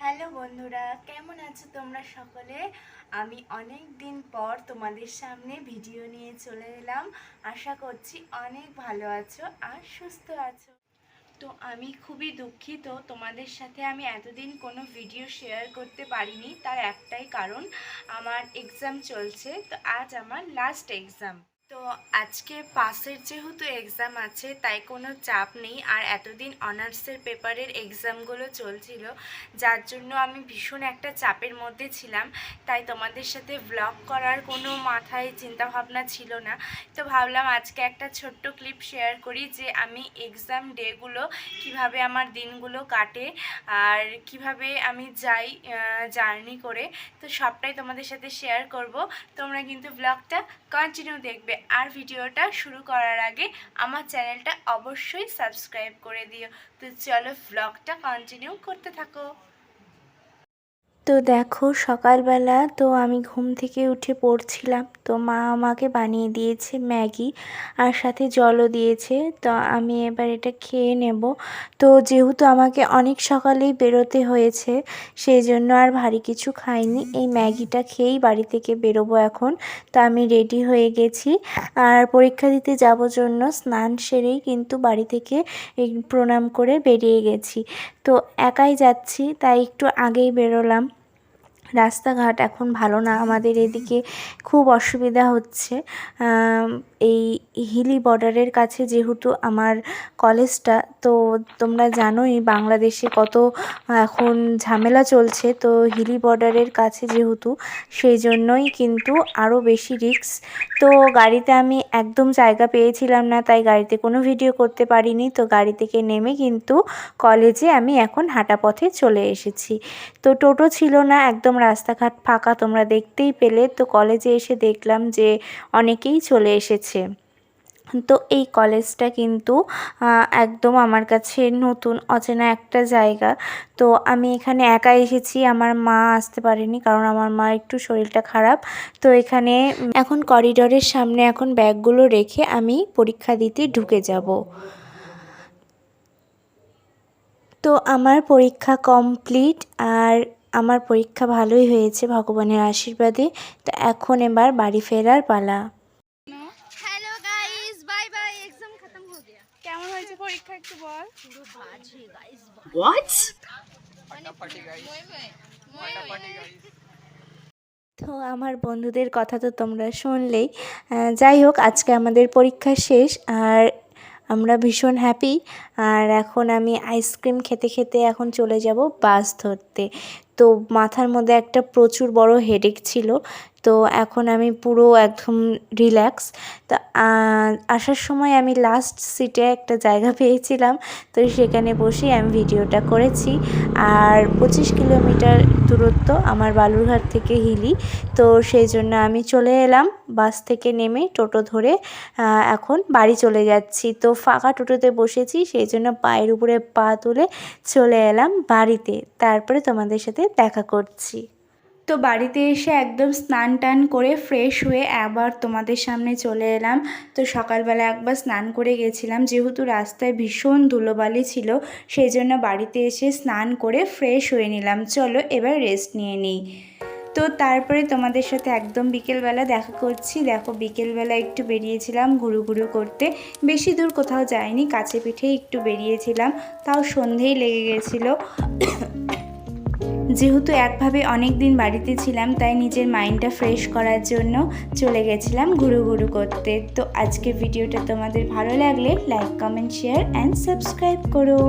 Hello বন্ধুরা, কেমন আছো তোমরা সকলে? আমি অনেক দিন পর তোমাদের সামনে ভিডিও নিয়ে চলে এলাম। আশা করছি অনেক ভালো আছো আর সুস্থ আছো। তো আমি খুবই দুঃখিত, তোমাদের সাথে আমি এতদিন কোনো ভিডিও শেয়ার করতে পারিনি, তার একটাই কারণ, আমার এক্সাম চলছে, তো আজ আমার লাস্ট এক্সাম তো আজকে পাসের যেহেতু এক্সাম আছে, তাই কোনো চাপ নেই। আর এতদিন অনার্সের পেপারের এক্সামগুলো চলছিল, যার জন্য আমি ভীষণ একটা চাপের মধ্যে ছিলাম। তাই তোমাদের সাথে ব্লগ করার কোনো মাথায় চিন্তাভাবনা ছিল না। তো ভাবলাম আজকে একটা ছোট্ট ক্লিপ শেয়ার করি যে আমি এক্সাম ডেগুলো কীভাবে আমার দিনগুলো কাটে আর কীভাবে আমি যাই জার্নি করে। তো সবটাই তোমাদের সাথে শেয়ার করব। তোমরা কিন্তু ব্লগটা কন্টিনিউ দেখবে। আর ভিডিওটা শুরু করার আগে আমার চ্যানেলটা অবশ্যই সাবস্ক্রাইব করে দিও। তো চলো ব্লগটা কন্টিনিউ করতে থাকো। তো দেখো, সকালবেলা তো আমি ঘুম থেকে উঠে পড়ছিলাম। তো মা আমাকে বানিয়ে দিয়েছে ম্যাগি আর সাথে জলও দিয়েছে। তো আমি এবার এটা খেয়ে নেব। তো যেহেতু আমাকে অনেক সকালেই বেরোতে হয়েছে, সেই জন্য আর ভারী কিছু খাইনি। এই ম্যাগিটা খেয়েই বাড়ি থেকে বেরোবো এখন। তো আমি রেডি হয়ে গেছি। আর পরীক্ষা দিতে যাব জন্য স্নান সেরেই কিন্তু বাড়ি থেকে প্রণাম করে বেরিয়ে গেছি। তো একাই যাচ্ছি, তাই একটু আগেই বেরোলাম। রাস্তাঘাট এখন ভালো না। আমাদের এদিকে খুব অসুবিধা হচ্ছে। এই হিলি বর্ডারের কাছে যেহেতু আমার কলেজটা তো তোমরা জানোই বাংলাদেশে কত এখন ঝামেলা চলছে। তো হিলি বর্ডারের কাছে যেহেতু, সেই জন্যই কিন্তু আরও বেশি রিস্ক তো গাড়িতে আমি একদম জায়গা পেয়েছিলাম না, তাই গাড়িতে কোনো ভিডিও করতে পারিনি। তো গাড়ি থেকে নেমে কিন্তু কলেজে আমি এখন হাঁটা পথে চলে এসেছি। তো টোটো ছিল না, একদম রাস্তাঘাট ফাঁকা তোমরা দেখতেই পেলে। তো কলেজে এসে দেখলাম যে অনেকেই চলে এসেছে। তো এই কলেজটা কিন্তু একদম আমার কাছে নতুন, অচেনা একটা জায়গা। তো আমি এখানে একা এসেছি, আমার মা আসতে পারেনি কারণ আমার মা একটু শরীরটা খারাপ। তো এখানে এখন করিডোরের সামনে এখন ব্যাগগুলো রেখে আমি পরীক্ষা দিতে ঢুকে যাব। তো আমার পরীক্ষা কমপ্লিট আর আমার পরীক্ষা ভালোই হয়েছে ভগবানের আশীর্বাদে। তো এখন এবার বাড়ি ফেরার পালা। হ্যালো বাই বাই পরীক্ষা তো আমার বন্ধুদের কথা তো তোমরা শুনলেই। যাই হোক আজকে আমাদের পরীক্ষা শেষ আর আমরা ভীষণ হ্যাপি আর এখন আমি আইসক্রিম খেতে খেতে এখন চলে যাব বাস ধরতে। তো মাথার মধ্যে একটা প্রচুর বড় হেডেক ছিল। তো এখন আমি পুরো একদম রিল্যাক্স তো আসার সময় আমি লাস্ট সিটে একটা জায়গা পেয়েছিলাম, তো সেখানে বসেই আমি ভিডিওটা করেছি। আর পঁচিশ কিলোমিটার দূরত্ব আমার বালুরঘাট থেকে হিলি, তো সেই জন্য আমি চলে এলাম, বাস থেকে নেমে টোটো ধরে এখন বাড়ি চলে যাচ্ছি। তো ফাঁকা টোটোতে বসেছি, সেই জন্য পায়ের উপরে পা তুলে চলে এলাম বাড়িতে। তারপরে তোমাদের সাথে দেখা করছি। তো বাড়িতে এসে একদম স্নান টান করে ফ্রেশ হয়ে আবার তোমাদের সামনে চলে এলাম। তো সকালবেলা একবার স্নান করে গেছিলাম, যেহেতু রাস্তায় ভীষণ ধুলোবালি ছিল সেই জন্য বাড়িতে এসে স্নান করে ফ্রেশ হয়ে নিলাম। চলো এবার রেস্ট নিয়ে নিই। তো তারপরে তোমাদের সাথে একদম বিকেলবেলা দেখা করছি। দেখো, বিকেলবেলা একটু বেরিয়েছিলাম ঘুরু ঘুরু করতে। বেশি দূর কোথাও যাইনি, কাছে পিঠেই একটু বেরিয়েছিলাম। তাও সন্ধেই লেগে গেছিল। যেহেতু একভাবে অনেক দিন বাড়িতে ছিলাম, তাই নিজের মাইন্ডটা ফ্রেশ করার জন্য চলে গেছিলাম ঘুরু ঘুরু করতে। তো আজকে ভিডিওটা তোমাদের ভালো লাগলে, like, comment, share and subscribe করো।